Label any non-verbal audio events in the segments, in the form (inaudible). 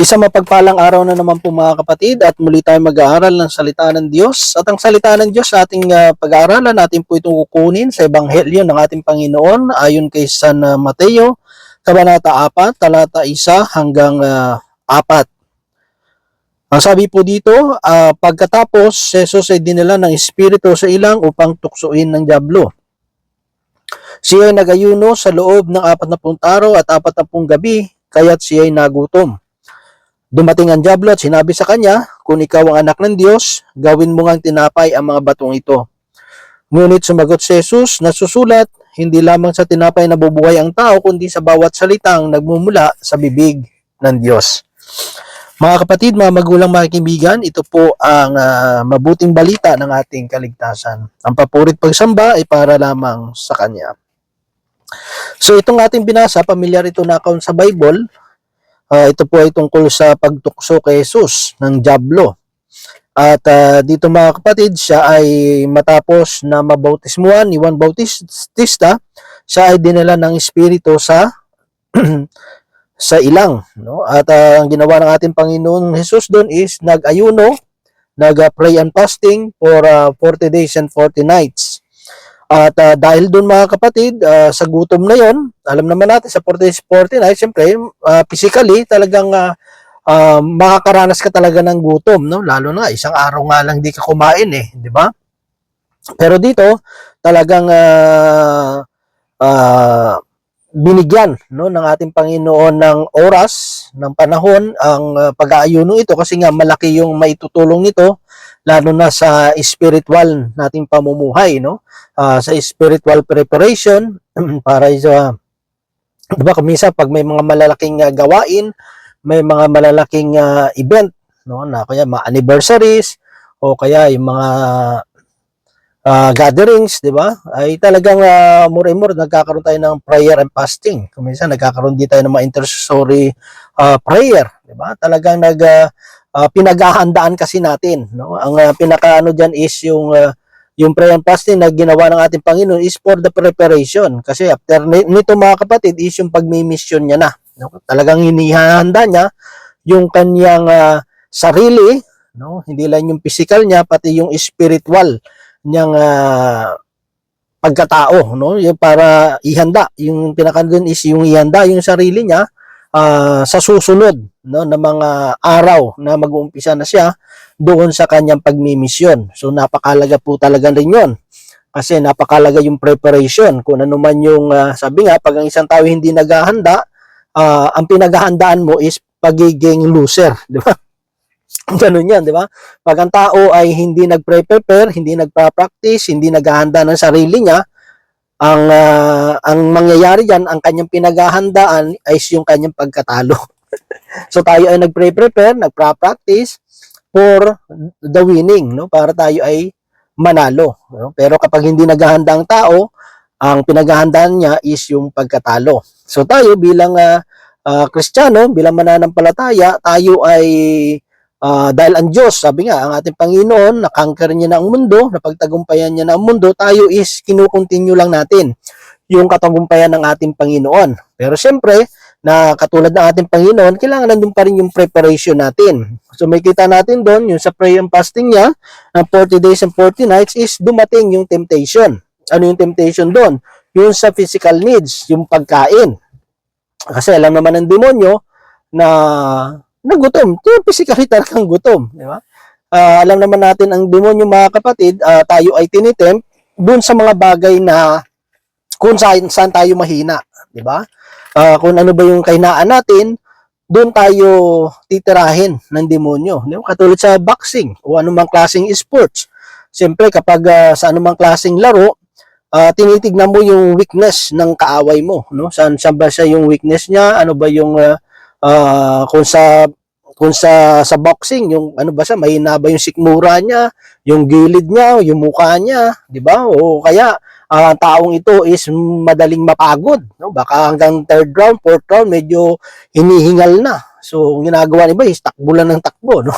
Isa mapagpalang araw na naman po mga kapatid at muli tayo mag-aaral ng salita ng Diyos. At ang salita ng Diyos sa ating ah, pag-aaralan natin po itong kukunin sa Ebanghelyo ng ating Panginoon ayon kay San ah, Mateo, Kabanata 4, talata 1 hanggang ah, 4. Ang sabi po dito, ah, pagkatapos, Jesus ay dinala ng Espiritu sa ilang upang tuksoin ng Diablo. Siya ay nagayuno sa loob ng 40 araw at 40 gabi, kaya't siya ay nagutom. Dumating ang Diablo at sinabi sa kanya, kung ikaw ang anak ng Diyos, gawin mo ngang tinapay ang mga batong ito. Ngunit sumagot si Jesus, nasusulat, hindi lamang sa tinapay na bubuhay ang tao, kundi sa bawat salitang nagmumula sa bibig ng Diyos. Mga kapatid, mga magulang, mga kaibigan, ito po ang ah, mabuting balita ng ating kaligtasan. Ang papurit pagsamba ay para lamang sa Kanya. So itong ating binasa, pamilyar ito na account sa Bible, Ah, ito po ay tungkol sa pagtukso kay Jesus ng Diablo. At ah, dito mga kapatid, siya ay matapos na mabautismuhan ni Juan Bautista, siya ay dinala ng Espiritu sa (clears throat) sa ilang. No? At ah, ang ginawa ng ating Panginoon Jesus doon is nag-ayuno, nag-pray and fasting for ah, 40 days and 40 nights. At ah, dahil doon mga kapatid, ah, sa gutom na yon, alam naman natin sa 40 days, 40 nights, siyempre, ah, physically, talagang ah, ah, makakaranas ka talaga ng gutom, no? Lalo na isang araw nga lang di ka kumain eh, di ba? Pero dito, talagang ah, ah, binigyan no ng ating Panginoon ng oras, ng panahon ang ah, pag-aayuno ito kasi nga malaki yung maitutulong nito lalo na sa spiritual nating pamumuhay no? Ah, sa spiritual preparation (clears throat) para sa di ba kumisa pag may mga malalaking ah, gawain may mga malalaking ah, event no na kaya mga anniversaries o kaya yung mga ah, gatherings, di ba? Ay talagang uh, more and more nagkakaroon tayo ng prayer and fasting. Kung minsan nagkakaroon din tayo ng mga intercessory ah, prayer, di ba? Talagang nag ah, pinaghahandaan kasi natin, no? Ang ah, pinakaano diyan is yung ah, yung prayer and fasting na ginawa ng ating Panginoon is for the preparation. Kasi after ni- nito mga kapatid is yung pagmi-mission niya na. No? Talagang hinihanda niya yung kanyang ah, sarili, no? Hindi lang yung physical niya, pati yung spiritual niyang ah, pagkatao, no? Yung para ihanda, yung pinaka doon is yung ihanda yung sarili niya ah, sa susunod, no, na mga araw na mag-uumpisa na siya doon sa kanyang pagmimisyon. So napakalaga po talaga rin 'yon. Kasi napakalaga yung preparation. Kung ano man yung ah, sabi nga pag ang isang tao hindi naghahanda, ah, ang pinaghahandaan mo is pagiging loser, (laughs) di ba? (laughs) Ganun yan, di ba? Pag ang tao ay hindi nag-prepare, hindi nagpa-practice, hindi naghahanda ng sarili niya, ang ah, ang mangyayari diyan, ang kanyang pinaghahandaan ay yung kanyang pagkatalo. (laughs) so tayo ay nagpre-prepare, nagpa-practice for the winning, no? Para tayo ay manalo, no? Pero kapag hindi naghahanda ang tao, ang pinaghahandaan niya is yung pagkatalo. So tayo bilang ah, ah, Kristiyano, bilang mananampalataya, tayo ay Ah, dahil ang Diyos, sabi nga, ang ating Panginoon, nakangker niya na ang mundo, napagtagumpayan niya na ang mundo, tayo is kinukontinue lang natin yung katagumpayan ng ating Panginoon. Pero siyempre, na katulad ng ating Panginoon, kailangan nandun pa rin yung preparation natin. So may kita natin doon, yung sa prayer and fasting niya, ng 40 days and 40 nights is dumating yung temptation. Ano yung temptation doon? Yung sa physical needs, yung pagkain. Kasi alam naman ng demonyo na nagutom. Kaya physically talagang gutom. Di ba? Ah, alam naman natin ang demonyo mga kapatid, ah, tayo ay tinitempt doon sa mga bagay na kung saan, saan tayo mahina. Di ba? Ah, kung ano ba yung kainaan natin, doon tayo titirahin ng demonyo. Di ba? Katulad sa boxing o anumang klaseng sports. Siyempre, kapag ah, sa anumang klaseng laro, ah, tinitignan mo yung weakness ng kaaway mo. No? Saan, saan ba siya yung weakness niya? Ano ba yung ah, ah, kung sa kung sa sa boxing yung ano ba siya mahina ba yung sikmura niya yung gilid niya yung mukha niya di ba? O kaya ang taong ito is madaling mapagod no? Baka hanggang third round fourth round medyo hinihingal na. So ang ginagawa ni ba is takbo ng takbo no?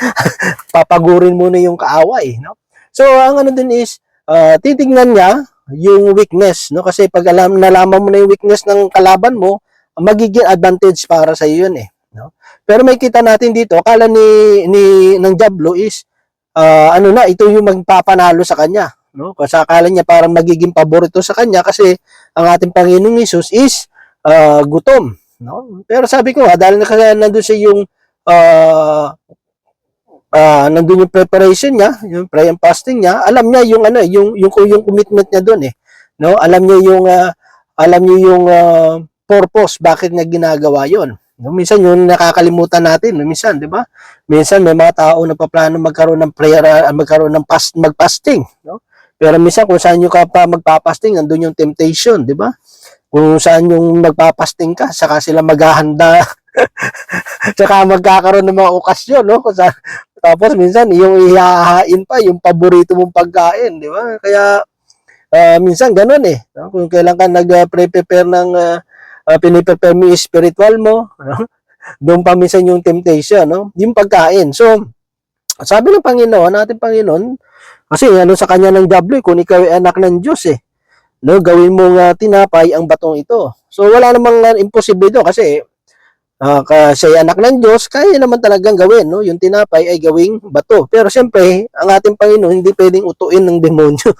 (laughs) Papagurin muna yung kaaway no? So ang ano din is ah, titignan niya yung weakness no? Kasi pag alam nalaman mo na yung weakness ng kalaban mo magiging advantage para sa iyo yun eh no Pero may kita natin dito, akala ni, ni ng Diablo is, ah, ano na, ito yung magpapanalo sa kanya. No? Kasi akala niya parang magiging paborito sa kanya kasi ang ating Panginoong Hesus is ah, gutom. No? Pero sabi ko nga, dahil na nandun siya yung ah, ah, nandun yung preparation niya, yung prayer and fasting niya, alam niya yung ano, yung yung yung commitment niya doon eh. No? Alam niya yung ah, alam niya yung ah, purpose bakit niya ginagawa 'yon. Minsan yung nakakalimutan natin, minsan, 'di ba? Minsan may mga tao na paplano magkaroon ng prayer, ah, magkaroon ng fast, mag-fasting, no? Pero minsan kung saan yung ka pa magpapasting, nandun yung temptation, 'di ba? Kung saan yung magpapasting ka, saka sila maghahanda. (laughs) saka magkakaroon ng mga okasyon, no? Kung saan, tapos minsan yung ihahain pa yung paborito mong pagkain, 'di ba? Kaya ah, minsan ganun eh. No? Kung kailan ka nag-prepare ng ah, uh, piniprepare mo spiritual mo, no? (laughs) doon pa minsan yung temptation, no? Yung pagkain. So, sabi ng Panginoon, natin Panginoon, kasi ano sa kanya ng eh, kung ikaw ay anak ng Diyos eh, no, gawin mo nga tinapay ang batong ito. So, wala namang uh, imposible doon kasi uh, kasi anak ng Diyos, kaya naman talagang gawin, no? Yung tinapay ay gawing bato. Pero siyempre, ang ating Panginoon hindi pwedeng utuin ng demonyo.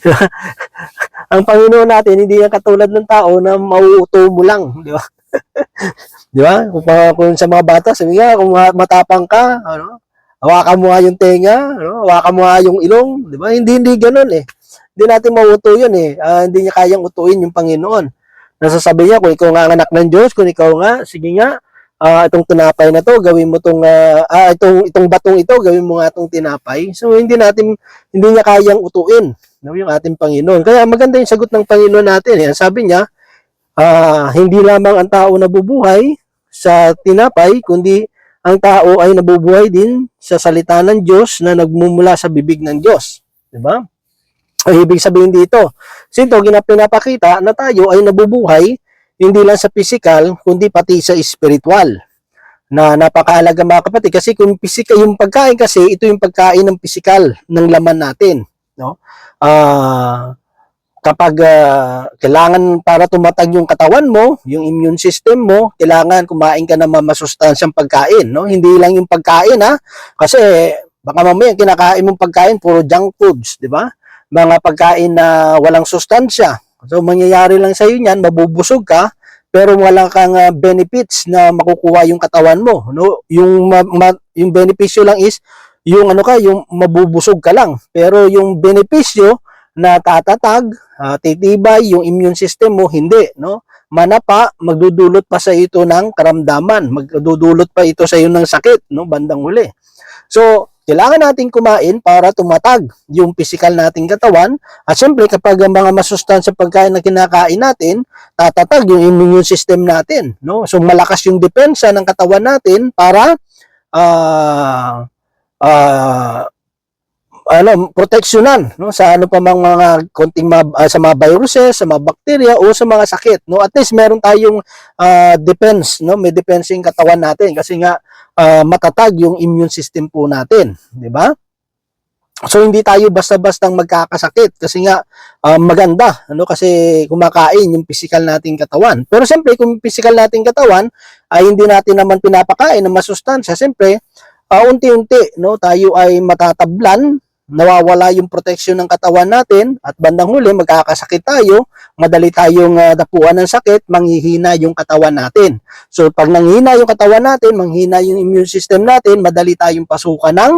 (laughs) ang Panginoon natin, hindi yan katulad ng tao na mauuto mo lang, di ba? (laughs) di ba? Kung, kung sa mga bata, sabi nga, kung ma- matapang ka, ano, hawakan mo nga yung tenga, ano, hawakan mo nga yung ilong, di ba? Hindi, hindi ganun eh. Hindi natin mauuto yun eh. Ah, hindi niya kayang utuin yung Panginoon. Nasasabi niya, kung ikaw nga ang anak ng Diyos, kung ikaw nga, sige nga, ah, itong tinapay na to, gawin mo tong ah, ah, itong itong batong ito, gawin mo nga itong tinapay. So hindi natin hindi niya kayang utuin no, yung ating Panginoon. Kaya maganda yung sagot ng Panginoon natin. Eh. Sabi niya, ah, hindi lamang ang tao nabubuhay sa tinapay, kundi ang tao ay nabubuhay din sa salita ng Diyos na nagmumula sa bibig ng Diyos. Di ba? Ay, ibig sabihin dito, sinto ginap pinapakita na tayo ay nabubuhay hindi lang sa physical, kundi pati sa spiritual na napakahalaga mga kapatid kasi kung physical yung pagkain kasi ito yung pagkain ng physical ng laman natin no ah kapag ah, kailangan para tumatag yung katawan mo, yung immune system mo, kailangan kumain ka ng masustansyang pagkain, no? Hindi lang yung pagkain ha, kasi baka mamaya kinakain mong pagkain puro junk foods, di ba? Mga pagkain na walang sustansya. So mangyayari lang sa iyo niyan, mabubusog ka, pero wala kang ah, benefits na makukuha yung katawan mo, no? Yung ma- ma- yung benepisyo lang is yung ano ka, yung mabubusog ka lang. Pero yung benepisyo na tatatag, ah, titibay yung immune system mo, hindi, no? Manapa, magdudulot pa sa ito ng karamdaman, magdudulot pa ito sa iyo ng sakit, no? Bandang huli. So, kailangan natin kumain para tumatag yung physical nating katawan. At syempre, kapag ang mga masustansya pagkain na kinakain natin, tatatag yung immune system natin, no? So, malakas yung depensa ng katawan natin para ah ah ano, proteksyonan no sa ano pa mang mga konting mga, ah, sa mga viruses, sa mga bakterya o sa mga sakit no. At least meron tayong ah, defense no. May defense katawan natin kasi nga ah, matatag yung immune system po natin di ba? So hindi tayo basta-bastang magkakasakit kasi nga ah, maganda ano kasi kumakain yung physical nating katawan. Pero siyempre kung physical nating katawan ay hindi natin naman pinapakain ng masustansya, siyempre ah, unti-unti no tayo ay matatablan nawawala yung protection ng katawan natin at bandang huli magkakasakit tayo, madali tayong uh, dapuan ng sakit, manghihina yung katawan natin. So pag nanghina yung katawan natin, manghina yung immune system natin, madali tayong pasukan ng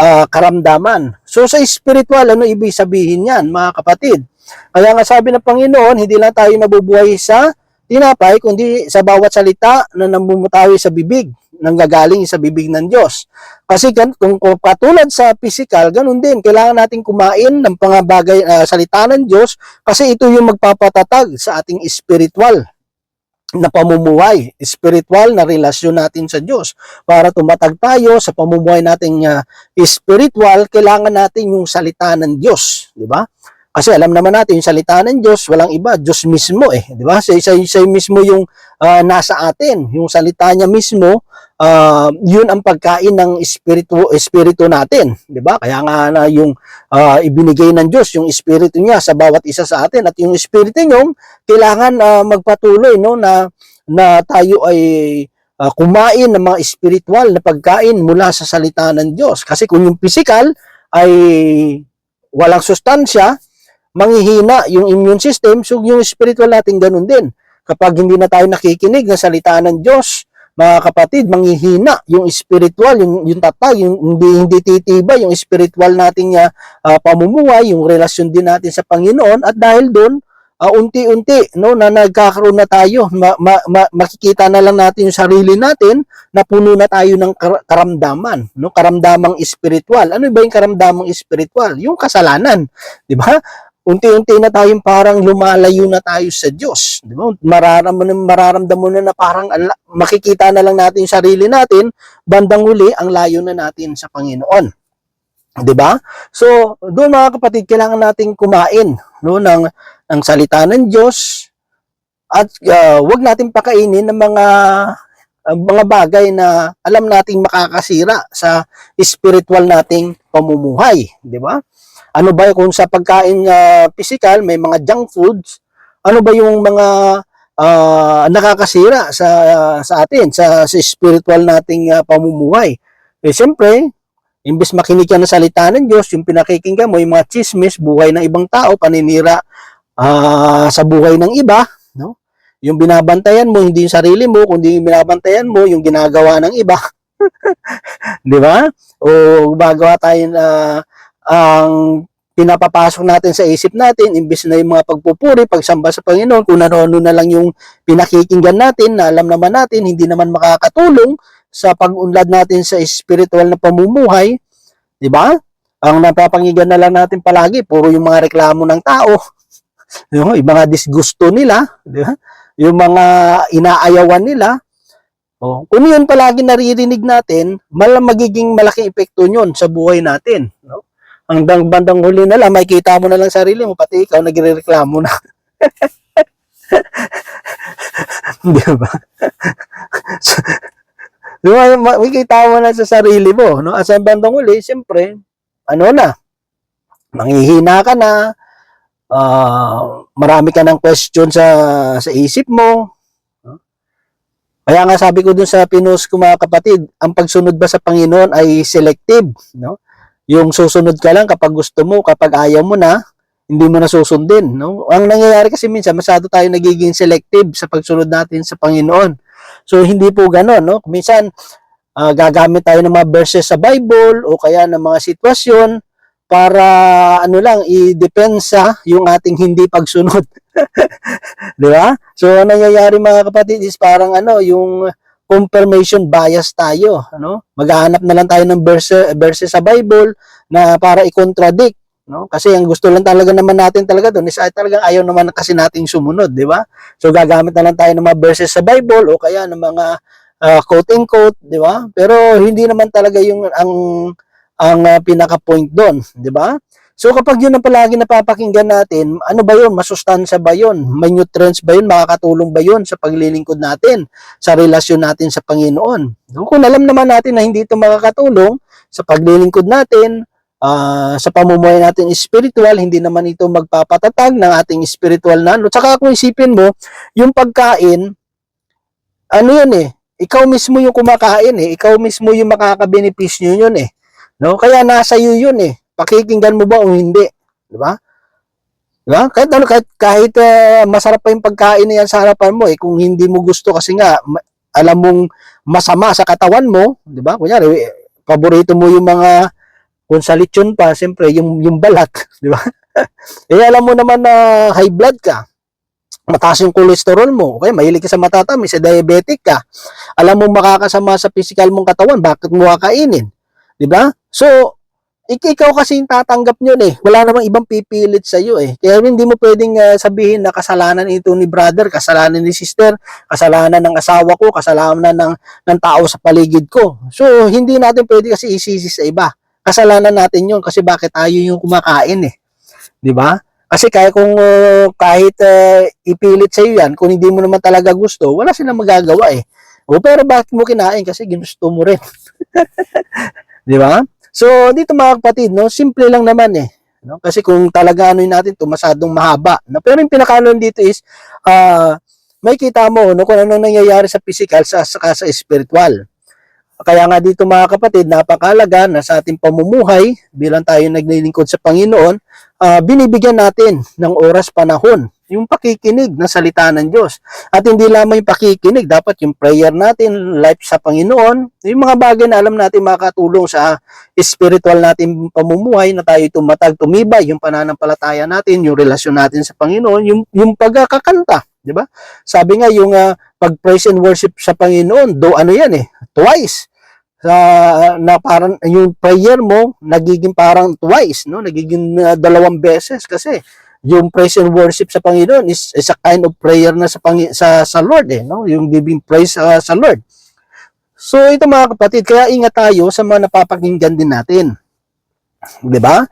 ah, karamdaman. So sa spiritual, ano ibig sabihin yan mga kapatid? Kaya nga sabi ng Panginoon, hindi lang tayo nabubuhay sa tinapay, kundi sa bawat salita na namumutawi sa bibig, nanggagaling sa bibig ng Diyos. Kasi kung, katulad sa physical, ganun din, kailangan natin kumain ng mga bagay, ah, salita ng Diyos kasi ito yung magpapatatag sa ating spiritual na pamumuhay, spiritual na relasyon natin sa Diyos. Para tumatag tayo sa pamumuhay nating ah, spiritual, kailangan natin yung salita ng Diyos, di ba? Kasi alam naman natin yung salita ng Diyos, walang iba, Diyos mismo eh, di ba? Siya, siya, siya mismo yung ah, nasa atin, yung salita niya mismo, ah, yun ang pagkain ng espiritu espiritu natin, 'di ba? Kaya nga na yung ah, ibinigay ng Diyos yung espiritu niya sa bawat isa sa atin at yung espiritu niyo kailangan ah, magpatuloy no na na tayo ay ah, kumain ng mga spiritual na pagkain mula sa salita ng Diyos. Kasi kung yung physical ay walang sustansya, manghihina yung immune system, so yung spiritual natin ganun din. Kapag hindi na tayo nakikinig ng salita ng Diyos, mga kapatid, manghihina yung spiritual, yung, yung tatag, yung hindi, hindi titiba, yung spiritual nating uh, pamumuhay, yung relasyon din natin sa Panginoon, at dahil doon, uh, unti-unti no na nagkakaroon na tayo ma, ma, ma, makikita na lang natin yung sarili natin na puno na tayo ng kar- karamdaman no karamdamang espiritual ano ba yung karamdamang espiritual yung kasalanan di ba unti-unti na tayong parang lumalayo na tayo sa Diyos di ba mararamdaman mararamdaman na na parang makikita na lang natin yung sarili natin bandang huli ang layo na natin sa Panginoon 'di ba? So, doon mga kapatid, kailangan nating kumain no ng ng salita ng Diyos at uh, wag natin pakainin ng mga uh, mga bagay na alam nating makakasira sa spiritual nating pamumuhay, 'di ba? Ano ba kung sa pagkain uh, physical may mga junk foods, ano ba yung mga uh, nakakasira sa uh, sa atin sa, sa spiritual nating uh, pamumuhay? Eh siyempre, Imbes makinig ka ng salita ng Diyos, yung pinakikinggan mo, yung mga chismis, buhay ng ibang tao, paninira uh, sa buhay ng iba, no? Yung binabantayan mo, hindi yung sarili mo, kundi yung binabantayan mo, yung ginagawa ng iba. (laughs) Di ba? O gumagawa tayo na ang pinapapasok natin sa isip natin, imbes na yung mga pagpupuri, pagsamba sa Panginoon, kung ano-ano na lang yung pinakikinggan natin, na alam naman natin, hindi naman makakatulong, sa pag-unlad natin sa spiritual na pamumuhay, 'di ba? Ang napapanginggan na lang natin palagi puro yung mga reklamo ng tao. (laughs) yung, mga disgusto nila, 'di ba? Yung mga inaayawan nila. Oh, kung yun palagi naririnig natin, malam magiging malaking epekto yun sa buhay natin, no? Hanggang bandang huli na lang, makikita mo na lang sarili mo, pati ikaw nagrereklamo na. (laughs) Di ba? so, Di makikita mo na sa sarili mo, no? At sa bandang uli, siyempre, ano na, manghihina ka na, uh, marami ka ng question sa, sa isip mo. Kaya nga sabi ko dun sa pinos ko mga kapatid, ang pagsunod ba sa Panginoon ay selective, no? Yung susunod ka lang kapag gusto mo, kapag ayaw mo na, hindi mo na susundin, no? Ang nangyayari kasi minsan, masyado tayo nagiging selective sa pagsunod natin sa Panginoon. So hindi po ganoon, no? Minsan uh, gagamit tayo ng mga verses sa Bible o kaya ng mga sitwasyon para ano lang i-depensa yung ating hindi pagsunod. (laughs) 'Di ba? So ano nangyayari mga kapatid is parang ano yung confirmation bias tayo, ano? Maghahanap na lang tayo ng verse verses sa Bible na para i-contradict no? Kasi ang gusto lang talaga naman natin talaga doon is ay talagang ayaw naman kasi nating sumunod, di ba? So gagamit na lang tayo ng mga verses sa Bible o kaya ng mga uh, quote and quote, di ba? Pero hindi naman talaga yung ang ang uh, pinaka-point doon, di ba? So kapag yun ang palagi napapakinggan natin, ano ba yun? Masustansya ba yun? May nutrients ba yun? Makakatulong ba yun sa paglilingkod natin? Sa relasyon natin sa Panginoon? Kung alam naman natin na hindi ito makakatulong sa paglilingkod natin, uh, sa pamumuhay natin spiritual, hindi naman ito magpapatatag ng ating spiritual na ano. Tsaka kung isipin mo, yung pagkain, ano yun eh, ikaw mismo yung kumakain eh, ikaw mismo yung makakabenepisyo yun eh. No? Kaya nasa iyo yun eh. Pakikinggan mo ba o hindi? Di ba? Di ba? Kahit, ano, kahit, kahit uh, masarap pa yung pagkain na yan sa harapan mo eh, kung hindi mo gusto kasi nga, alam mong masama sa katawan mo, di ba? Kunyari, paborito mo yung mga kung sa lechon pa, siyempre, yung, yung balat, (laughs) di ba? (laughs) eh, alam mo naman na high blood ka. Mataas yung cholesterol mo. Okay, mahilig ka sa matatamis, sa diabetic ka. Alam mo makakasama sa physical mong katawan, bakit mo kakainin? Di ba? So, ikaw kasi yung tatanggap nyo eh. Wala namang ibang pipilit sa iyo eh. Kaya hindi mo pwedeng uh, sabihin na kasalanan ito ni brother, kasalanan ni sister, kasalanan ng asawa ko, kasalanan ng, ng tao sa paligid ko. So, hindi natin pwede kasi isisi sa iba kasalanan natin yun kasi bakit tayo yung kumakain eh. 'Di ba? Kasi kaya kung uh, kahit uh, ipilit sa iyo yan, kung hindi mo naman talaga gusto, wala silang magagawa eh. O pero bakit mo kinain kasi ginusto mo rin. (laughs) 'Di ba? So dito mga kapatid, no, simple lang naman eh. No? Kasi kung talaga ano natin to masadong mahaba. No? Pero yung pinakanon dito is uh, may kita mo no, kung ano nangyayari sa physical sa, saka sa spiritual. Kaya nga dito mga kapatid, napakalaga na sa ating pamumuhay bilang tayo naglilingkod sa Panginoon, ah, binibigyan natin ng oras panahon yung pakikinig ng salita ng Diyos. At hindi lamang yung pakikinig, dapat yung prayer natin, life sa Panginoon, yung mga bagay na alam natin makatulong sa spiritual natin pamumuhay na tayo tumatag, tumibay, yung pananampalataya natin, yung relasyon natin sa Panginoon, yung, yung pagkakakanta, di ba? Sabi nga yung ah, pag-praise and worship sa Panginoon, do ano yan eh, twice. Sa, na parang yung prayer mo nagiging parang twice, no? Nagiging ah, dalawang beses kasi yung praise and worship sa Panginoon is, is a kind of prayer na sa Pangi- sa sa Lord eh, no? Yung giving praise ah, sa Lord. So ito mga kapatid, kaya ingat tayo sa mga napapakinggan din natin. 'Di ba?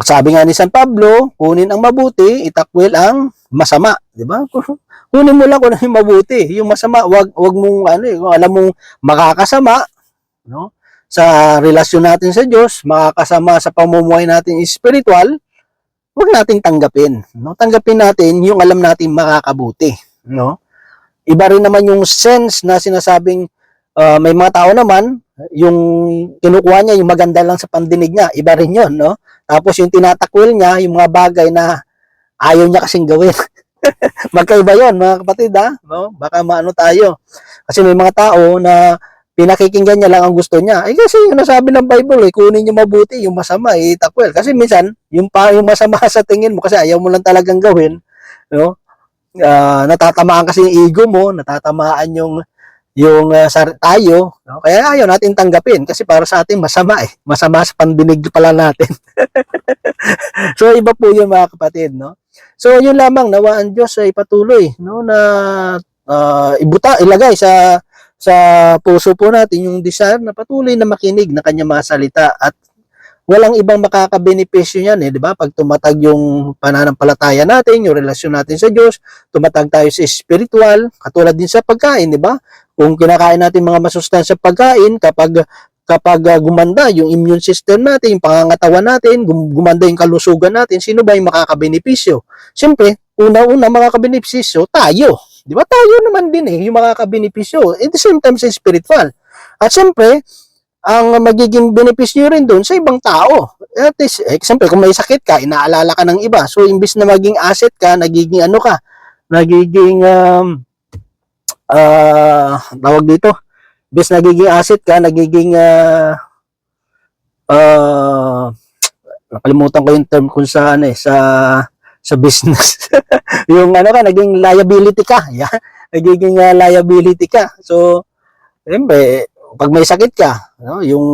Sabi nga ni San Pablo, kunin ang mabuti, itakwil ang masama, 'di ba? (laughs) Kunin mo lang kung ano yung mabuti, yung masama, wag wag mong ano, eh, alam mong makakasama, no? Sa relasyon natin sa Diyos, makakasama sa pamumuhay natin spiritual, wag nating tanggapin, no? Tanggapin natin yung alam natin makakabuti, no? Iba rin naman yung sense na sinasabing ah, may mga tao naman yung kinukuha niya yung maganda lang sa pandinig niya, iba rin yun, no? Tapos yung tinatakwil niya, yung mga bagay na ayaw niya kasing gawin. (laughs) Magkaiba yun, mga kapatid, ha? No? Baka maano tayo. Kasi may mga tao na pinakikinggan niya lang ang gusto niya. Eh kasi yung nasabi ng Bible, eh, kunin niyo mabuti, yung masama, eh, takwil. Kasi minsan, yung, pa, yung masama (laughs) sa tingin mo, kasi ayaw mo lang talagang gawin, no? Ah, natatamaan kasi yung ego mo, natatamaan yung yung uh, sar- tayo, no? kaya ayaw natin tanggapin kasi para sa atin masama eh. Masama sa pandinig pala natin. (laughs) so iba po yun mga kapatid, no? So yun lamang nawa ang Diyos ay patuloy, no, na ah, ibuta, ilagay sa sa puso po natin yung desire na patuloy na makinig na kanya mga salita at walang ibang makakabenepisyo niyan eh, di ba? Pag tumatag yung pananampalataya natin, yung relasyon natin sa Diyos, tumatag tayo sa spiritual, katulad din sa pagkain, di ba? Kung kinakain natin mga masustansya pagkain, kapag kapag ah, gumanda yung immune system natin, yung pangangatawan natin, gum- gumanda yung kalusugan natin, sino ba yung makakabenepisyo? Siyempre, una-una makakabenepisyo, tayo. Di ba? Tayo naman din eh, yung makakabenepisyo. At the same time sa spiritual. At siyempre, ang magiging benepisyo rin doon sa ibang tao. At is, eh, siyempre, kung may sakit ka, inaalala ka ng iba. So, imbis na maging asset ka, nagiging ano ka, nagiging, um, ah, tawag dito, imbis nagiging asset ka, nagiging, ah, ah, nakalimutan ko yung term kung saan eh, sa, sa business. (laughs) yung ano ka, naging liability ka. (laughs) Yeah? Nagiging ah, liability ka. So, siyempre, pag may sakit ka, no, yung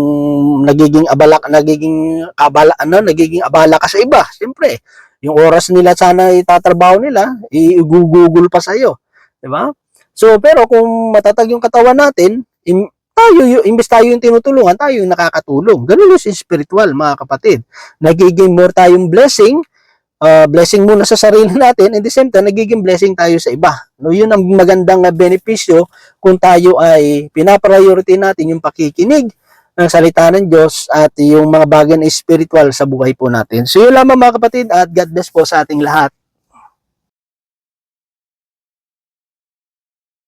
nagiging abala, nagiging abala, ano, nagiging abala ka sa iba. Siyempre, yung oras nila sana itatrabaho nila, igugugol pa sa iyo, 'di ba? So, pero kung matatag yung katawan natin, im, tayo, yung, imbes tayo yung tinutulungan, tayo yung nakakatulong. Ganun yung spiritual, mga kapatid. Nagiging more tayong blessing, uh, blessing muna sa sarili (laughs) natin, and the same time, nagiging blessing tayo sa iba. No, yun ang magandang benepisyo kung tayo ay pinapriority natin yung pakikinig ng salita ng Diyos at yung mga bagay na spiritual sa buhay po natin. So yun lamang mga kapatid at God bless po sa ating lahat.